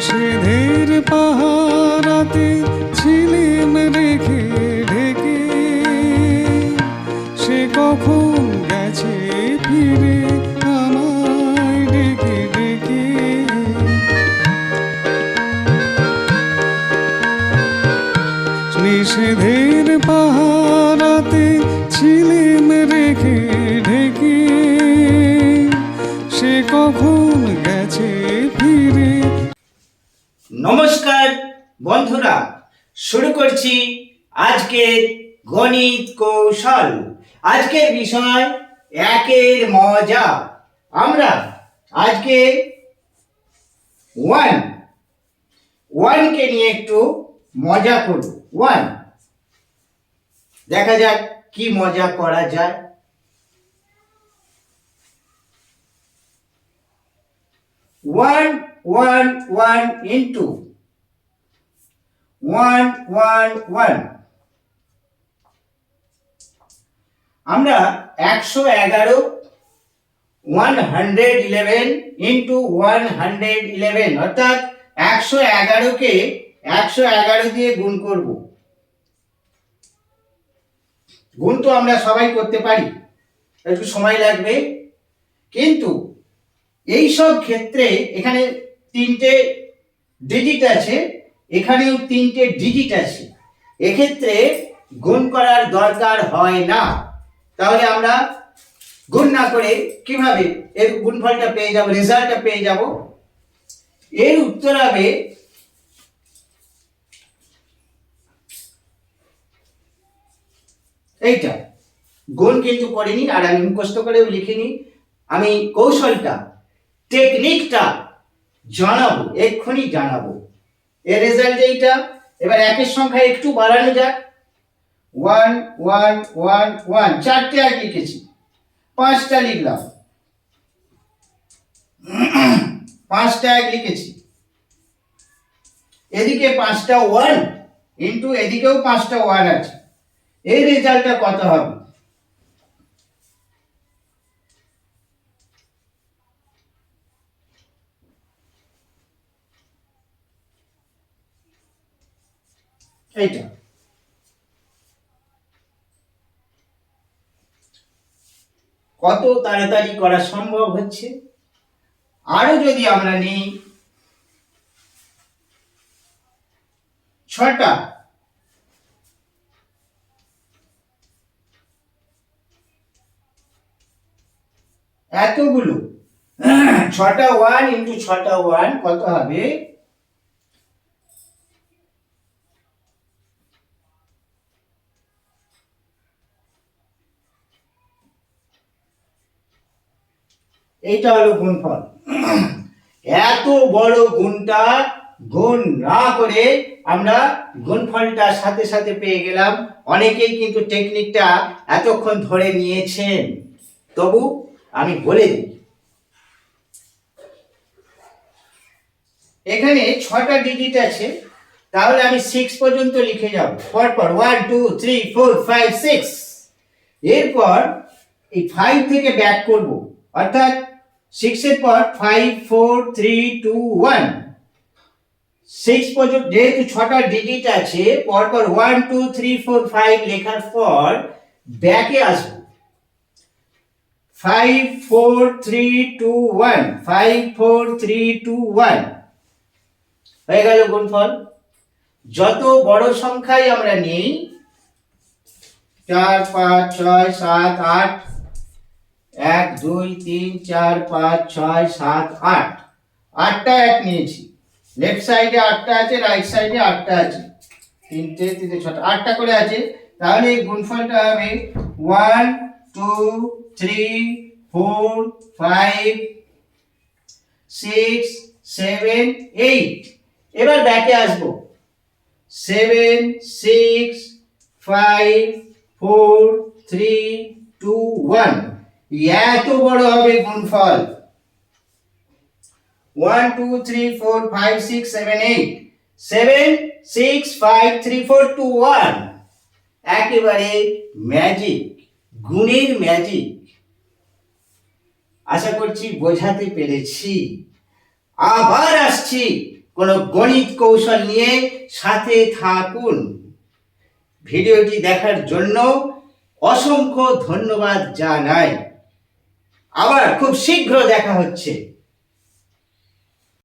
নিষেধের পাহারাতে ছিলেন রেখে ঢেকে। সে কখন গেছে ফিরে আমায় ডেকে ডেকে। নিষেধের পাহারাতে ছিলেন রেখে ঢেকে। সে কখন গেছে নমস্কার, বন্ধুরা। শুরু করছি আজকের গণিত কৌশল। আজকের বিষয় একের মজা। আমরা আজকে ওয়ান ওয়ানকে নিয়ে একটু মজা করব। ওয়ান দেখা যাক কি মজা করা যায়। One one one into one one one আমরা একশো এগারো one hundred eleven into one hundred eleven অর্থাৎ একশো এগারোকে একশো এগারো দিয়ে গুণ করব। গুণ তো আমরা সবাই করতে পারি, একটু সময় লাগবে। কিন্তু এই সব ক্ষেত্রে এখানে তিনটে ডিজিট আছে, এখানেও তিনটে ডিজিট আছে। এক্ষেত্রে গুণ করার দরকার হয় না। তাহলে আমরা গুণ না করে কীভাবে এর গুণফলটা পেয়ে যাব, রেজাল্টটা পেয়ে যাব? এর উত্তর হবে এইটা। গুণ কিন্তু করিনি আর আমি মুখস্থ করেও লিখিনি। আমি কৌশলটা টেকনিকটা জানাব, এক্ষুনি জানাব। এর রেজাল্ট এইটা, এবার একের সংখ্যা একটু বাড়ানো যাক। ওয়ান ওয়ান ওয়ান ওয়ান চারটে এক লিখেছি। পাঁচটা লিখলাম। পাঁচটা এক লিখেছি। এদিকে পাঁচটা ওয়ান ইন্টু এদিকেও পাঁচটা ওয়ান আছে। এই রেজাল্টটা কত হবে? এইটা। কত তাড়াতাড়ি করা সম্ভব হচ্ছে? আরও যদি আমরা নিই ছটা এতগুলো। ছটা ওয়ান ইন্টু ছটা ওয়ান কত হবে? এইটা হলো গুণফল। এত বড় গুণটা গুণ না করে আমরা গুণফলটার সাথে সাথে পেয়ে গেলাম। অনেকেই কিন্তু টেকনিকটা এতক্ষণ ধরে নিয়েছেন। তবু আমি বলে দিই। এখানে ছটা ডিজিট আছে। তাহলে আমি সিক্স পর্যন্ত লিখে যাব। পরপর one two three four five six এরপর এই ফাইভ থেকে ব্যাক করব। অর্থাৎ সিক্সের পর five four three two one six পর্যন্ত যেহেতু ছটা ডিজিট আছে, পরপর one two three four five লেখার পর ব্যাকে আসব। Five four three two one five four three two one হয়ে গেল গুণফল। যত বড় সংখ্যাই আমরা নিই, চার, পাঁচ, ছয়, সাত, আট এক, দুই, তিন, চার, পাঁচ, ছয়, সাত, আট। আটটা এক নিয়েছি। লেফট সাইডে আটটা আছে রাইট সাইডে আটটা আছে। তিনটে তিনটে, ছটা, আটটা করে আছে। তাহলে এই গুণফলটা হবে one two three four five six seven eight এবার ব্যাকে আসব। Seven six five four three two one এত বড় হবে গুণফল। One two three four five six seven eight seven six five three four two one একেবারে ম্যাজিক গুণের magic আশা করছি বোঝাতে পেরেছি। আবার আসছি কোনো গণিত কৌশল নিয়ে সাথে থাকুন। ভিডিওটি দেখার জন্য অসংখ্য ধন্যবাদ জানাই। আবার খুব শীঘ্র দেখা হচ্ছে।